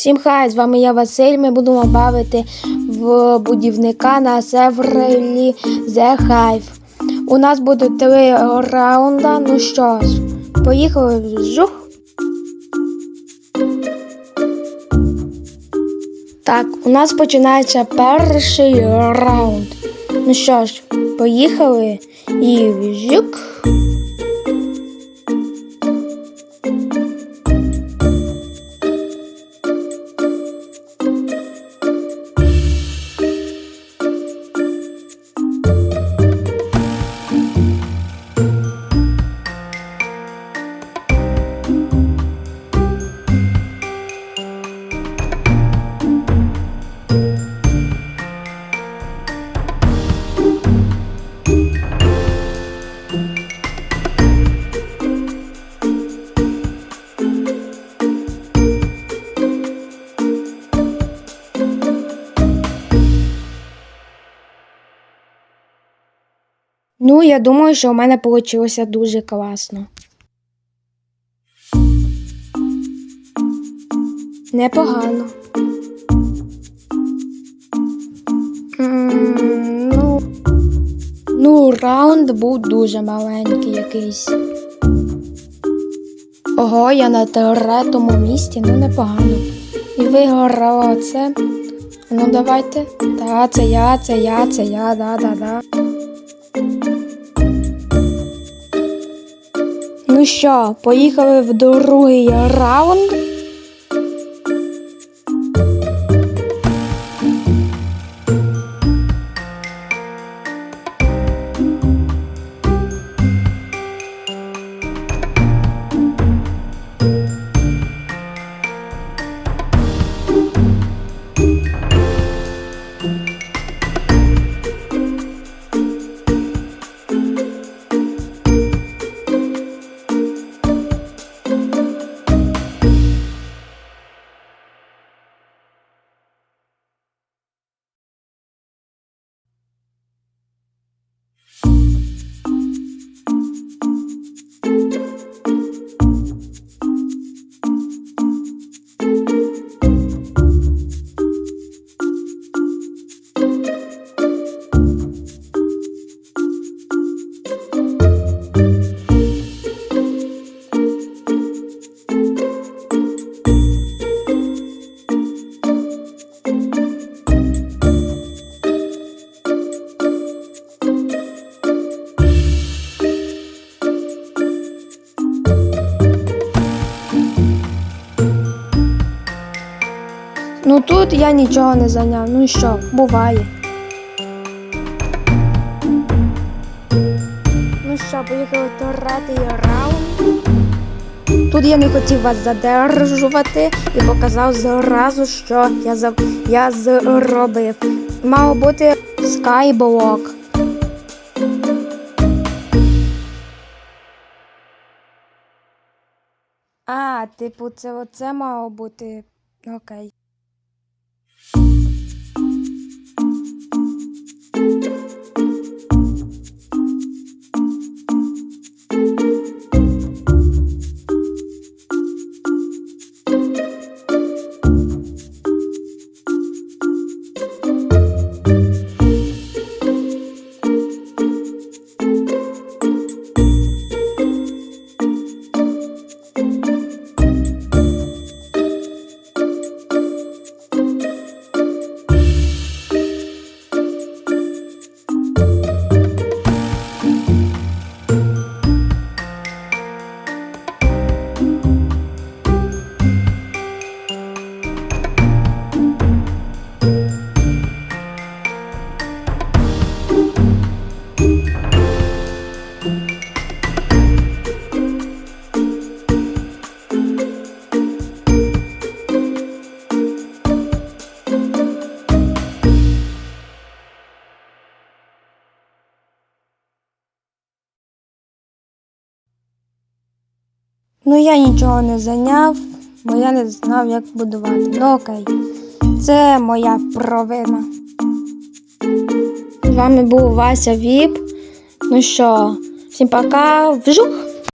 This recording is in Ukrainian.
Всім хай, з вами я Василь. Ми будемо бавити в будівника на сервері The Hive. У нас буде три раунда. Ну що ж, поїхали жух. Так, у нас починається перший раунд. Ну що ж, поїхали і жук. Ну, я думаю, що у мене вийшло дуже класно. Непогано. М, Ну, ну, раунд був дуже маленький якийсь. Ого, я на третьому місці, ну непогано. І виграла це. Ну давайте. Та, це я, це я, це я, да-да-да. Ну що, поїхали в другий раунд. Ну тут я нічого не зайняв. Ну що, буває. Ну що, поїхали третій раунд. Тут я не хотів вас задержувати і показав зразу, що я, за... я зробив. Мав бути скайблок. А, типу, це оце мало бути. Окей. Ну, я нічого не зайняв, бо я не знав, як будувати. Ну окей, це моя провина. З вами був Вася Віп. Ну що, всім пока, вжух!